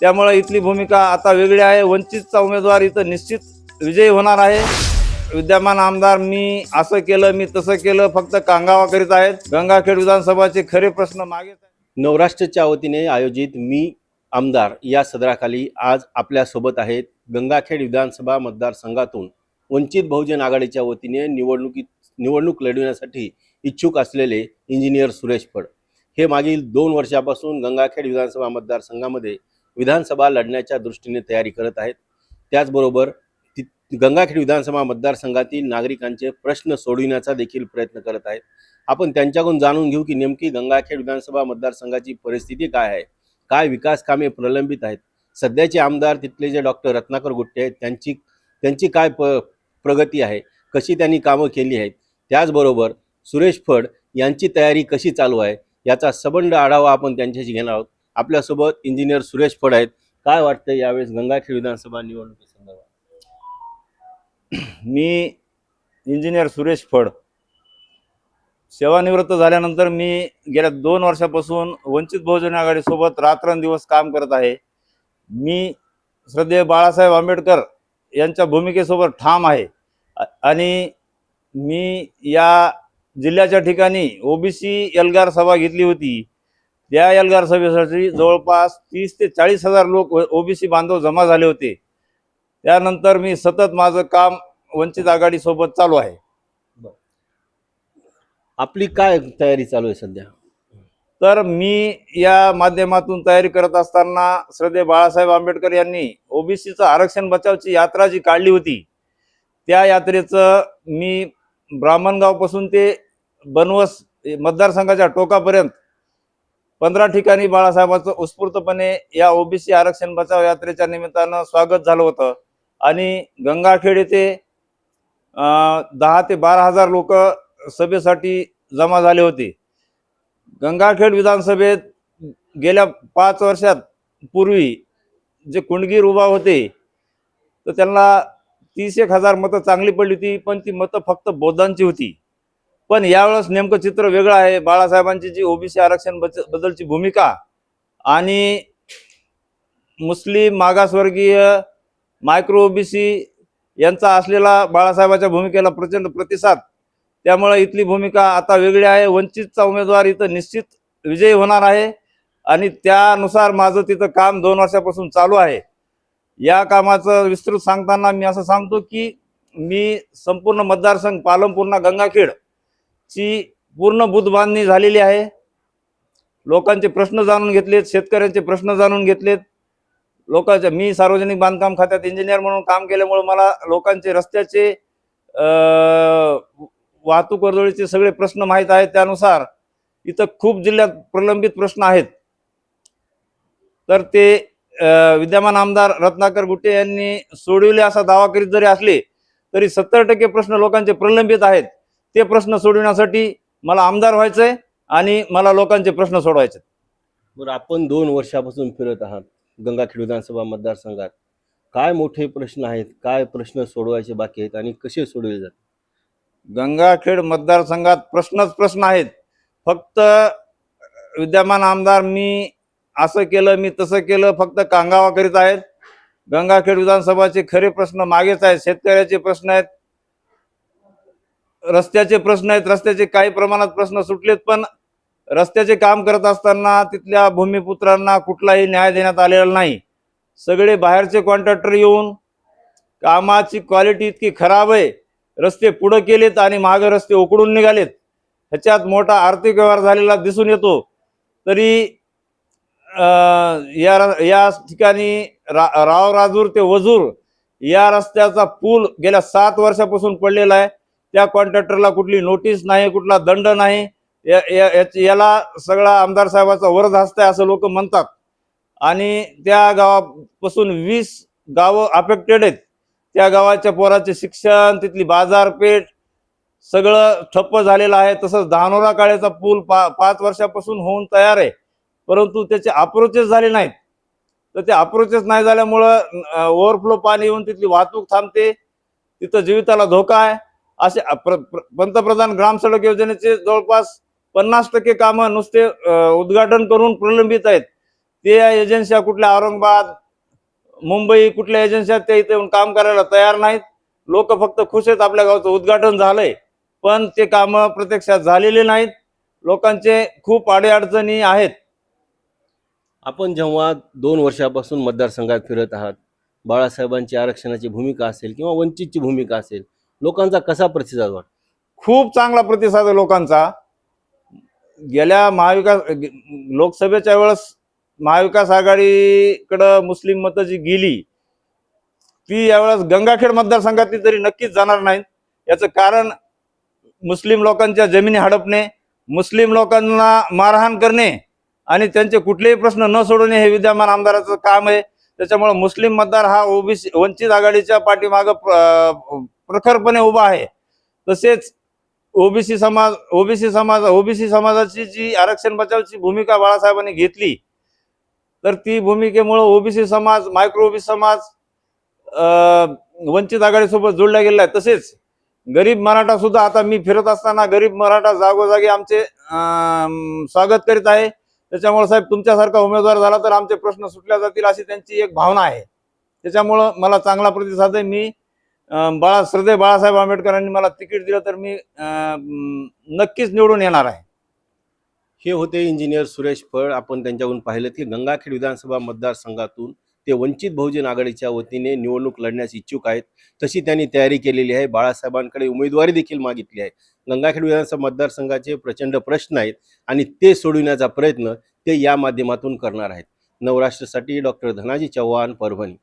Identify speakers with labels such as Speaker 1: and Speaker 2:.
Speaker 1: त्यामुळे इथली भूमिका आता वेगळी आहे. वंचितचा उमेदवार इथं निश्चित विजयी होणार आहे. विद्यमान आमदार मी असं केलं मी तसं केलं फक्त कांगावा करीत आहेत. गंगाखेड विधानसभाचे खरे प्रश्न मागे
Speaker 2: नवराष्ट्रच्या वतीने आयोजित मी आमदार या सदराखाली आज आपल्यासोबत आहेत गंगाखेड विधानसभा मतदारसंघातून वंचित बहुजन आघाडीच्या वतीने निवडणुकीत निवडणूक लढविण्यासाठी इच्छुक असलेले इंजिनियर सुरेश फड. हे मागील दोन वर्षापासून गंगाखेड विधानसभा मतदारसंघामध्ये विधानसभा लढण्याच्या दृष्टीने तयारी करत आहेत. त्याचबरोबर ती गंगाखेड विधानसभा मतदारसंघातील नागरिकांचे प्रश्न सोडविण्याचा देखील प्रयत्न करत आहेत. आपण त्यांच्याकडून जाणून घेऊ की नेमकी गंगाखेड विधानसभा मतदारसंघाची परिस्थिती काय आहे? काय विकास कामे प्रलंबित आहेत? सध्याचे आमदार तिथले जे डॉक्टर रत्नाकर गुट्टे आहेत त्यांची त्यांची काय प प्रगती आहे? कशी त्यांनी कामं केली आहेत? त्याचबरोबर सुरेश फड यांची तयारी कशी चालू आहे? याचा सबंड आढावा आपण त्यांच्याशी घेणार आहोत. आपल्यासोबत इंजिनियर सुरेश फड आहेत. काय वाटतं यावेळेस गंगाखेड विधानसभा निवडणुकीसंदर्भात
Speaker 1: मी इंजिनियर सुरेश फड. सेवानिवृत्त झाल्यानंतर मी गेल्या दोन वर्षापासून वंचित बहुजन आघाडीसोबत रात्रंदिवस काम करत आहे. मी श्रद्धेय बाळासाहेब आंबेडकर यांच्या भूमिकेसोबत ठाम आहे. आणि मी या जिल्ह्याच्या ठिकाणी ओबीसी एल्गार सभा घेतली होती. त्या एल्गार सभेसाठी जवळपास तीस ते चाळीस हजार लोक ओबीसी बांधव जमा झाले होते. त्यानंतर मी सतत माझं काम वंचित आघाडीसोबत चालू आहे.
Speaker 2: आपली काय तयारी चालू आहे सध्या?
Speaker 1: तर मी या माध्यमातून तयारी करत असताना श्रद्धे बाळासाहेब आंबेडकर यांनी ओबीसीचं आरक्षण बचावची यात्रा जी काढली होती त्या यात्रेचं मी ब्राह्मणगावपासून ते बनवस मतदारसंघाच्या टोकापर्यंत पंधरा ठिकाणी बाळासाहेबांचं उत्स्फूर्तपणे या ओबीसी आरक्षण बचाव यात्रेच्या निमित्तानं स्वागत झालं होतं. आणि गंगाखेड येथे दहा ते बारा हजार लोक सभेसाठी जमा झाले होते. गंगाखेड विधानसभेत गेल्या पाच वर्षात पूर्वी जे कुंडगीर उभा होते तर त्यांना तीस एक हजार मतं चांगली पडली होती पण ती मतं फक्त बौद्धांची होती. पण यावेळेस नेमकं चित्र वेगळं आहे. बाळासाहेबांची जी ओबीसी आरक्षण बच बद्दलची भूमिका आणि मुस्लिम मागासवर्गीय मायक्रो ओबीसी यांचा असलेला बाळासाहेबाच्या भूमिकेला प्रचंड प्रतिसाद. त्यामुळे इथली भूमिका आता वेगळी आहे. वंचितचा उमेदवार इथं निश्चित विजयी होणार आहे आणि त्यानुसार माझं तिथं काम दोन वर्षापासून चालू आहे. या कामाचं विस्तृत सांगताना मी असं सांगतो की मी संपूर्ण मतदारसंघ पालमपूर्णा गंगाखेड ची पूर्ण बुध बांधणी झालेली आहे. लोकांचे प्रश्न जाणून घेतलेत शेतकऱ्यांचे प्रश्न जाणून घेतलेत. लोकांच्या मी सार्वजनिक बांधकाम खात्यात इंजिनियर म्हणून काम केल्यामुळे मला लोकांचे रस्त्याचे वाहतूक वर्दळीचे सगळे प्रश्न माहीत आहेत. त्यानुसार इथं खूप जिल्ह्यात प्रलंबित प्रश्न आहेत. तर ते विद्यमान आमदार रत्नाकर गुट्टे यांनी सोडविले असा दावा करीत जरी असले तरी सत्तर टक्के प्रश्न लोकांचे प्रलंबित आहेत. ते प्रश्न सोडविण्यासाठी मला आमदार व्हायचंय आणि मला लोकांचे प्रश्न सोडवायचे
Speaker 2: बरं आपण दोन वर्षापासून फिरत आहात गंगाखेड विधानसभा मतदारसंघात. काय मोठे प्रश्न आहेत? काय प्रश्न सोडवायचे बाकी आहेत आणि कसे सोडवले जातात?
Speaker 1: गंगाखेड मतदारसंघात प्रश्नच प्रश्न आहेत. फक्त विद्यमान आमदार मी असं केलं मी तसं केलं फक्त कांगावा करीत आहेत गंगाखेड विधानसभाचे खरे प्रश्न मागेच आहेत. शेतकऱ्याचे प्रश्न आहेत. रस्त्याचे प्रश्न आहेत रस्त्याचे काही प्रमाणात प्रश्न सुटलेत पण रस्त्याचे काम करत असताना तिथल्या भूमिपुत्रांना कुठलाही न्याय देण्यात आलेला नाही. सगळे बाहेरचे कॉन्ट्रॅक्टर येऊन कामाची क्वालिटी इतकी खराब आहे रस्ते पुढं केलेत आणि मागे रस्ते उकडून निघालेत. ह्याच्यात मोठा आर्थिक व्यवहार झालेला दिसून येतो. तरी या र- या ठिकाणी रा राव राजूर ते वजूर या रस्त्याचा पूल गेल्या सात वर्षापासून पडलेला आहे. त्या कॉन्ट्रॅक्टरला कुठली नोटीस नाही कुठला दंड नाही. या- या- याला सगळा आमदार साहेबाचा वरद हस्त आहे असं लोक म्हणतात. आणि त्या गावापासून वीस गावं अफेक्टेड आहेत. त्या गावाच्या पोराचे शिक्षण तिथली बाजारपेठ सगळं ठप्प झालेलं आहे. तसंच धानोरा काळेचा पूल पा पाच वर्षापासून होऊन तयार आहे. परंतु त्याचे अप्रोचेस झाले नाहीत. तर ते अप्रोचेस नाही झाल्यामुळं ओव्हरफ्लो पाणी येऊन तिथली वाहतूक थांबते. तिथं जीविताला धोका आहे. असे प्र- पंतप्रधान ग्राम सडक योजनेचे जवळपास पन्नास टक्के कामं नुसते उद्घाटन करून प्रलंबित आहेत. ते या एजन्स्या कुठल्या औरंगाबाद मुंबई कुठल्या एजन्स्या ते इथे येऊन काम करायला तयार नाहीत. लोक फक्त खुश आहेत आपल्या गावचं उद्घाटन झालंय. पण ते कामं प्रत्यक्षात झालेले नाहीत. लोकांचे खूप अडीअडचणी आहेत.
Speaker 2: आपण जेव्हा दोन वर्षापासून मतदारसंघात फिरत आहात बाळासाहेबांची आरक्षणाची भूमिका असेल किंवा वंचितची भूमिका असेल लोकांचा कसा प्रतिसाद वाटतो?
Speaker 1: खूप चांगला प्रतिसाद आहे लोकांचा. गेल्या महाविकास लोकसभेच्या वेळेस महाविकास आघाडीकडं मुस्लिम मतं जी गेली ती यावेळेस गंगाखेड मतदारसंघातली तरी नक्कीच जाणार नाहीत. याचं कारण मुस्लिम लोकांच्या जमिनी हडपणे मुस्लिम लोकांना मारहाण करणे आणि त्यांचे कुठलेही प्रश्न न सोडवणे हे विद्यमान आमदाराचं काम आहे. त्याच्यामुळे मुस्लिम मतदार हा ओबीसी वंचित आघाडीच्या पाठीमागं प्र- प्रखरपणे उभा आहे. तसेच ओबीसी समाज ओबीसी समाज ओबीसी समाजाची जी आरक्षण बचावची भूमिका बाळासाहेबांनी घेतली तर ती भूमिकेमुळे ओबीसी समाज मायक्रो ओबीसी समाज वंचित आघाडीसोबत जोडला गेलेला आहे तसेच गरीब मराठा सुद्धा आता मी फिरत असताना गरीब मराठा जागोजागी आमचे स्वागत करीत आहे. त्याच्यामुळे साहेब तुमच्यासारखा उमेदवार झाला तर आमचे प्रश्न सुटल्या जातील अशी त्यांची एक भावना आहे. त्याच्यामुळं मला चांगला प्रतिसाद आहे. मी बाळा श्रद्धे बाळासाहेब आंबेडकरांनी मला तिकीट दिलं तर मी नक्कीच निवडून येणार आहे.
Speaker 2: हे होते इंजिनियर सुरेश फळ. आपण त्यांच्याकडून पाहिलं की गंगाखेड विधानसभा मतदारसंघातून ते वंचित बहुजन आघाडीच्या वतीने निवडणूक लढण्यास इच्छुक आहेत. तशी त्यांनी तयारी केलेली आहे. बाळासाहेबांकडे उमेदवारी देखील मागितली आहे. गंगाखेड विधानसभा मतदारसंघाचे प्रचंड प्रश्न आहेत आणि ते सोडविण्याचा प्रयत्न ते या माध्यमातून करणार आहेत. नवराष्ट्रसाठी डॉक्टर धनाजी चव्हाण परभणी.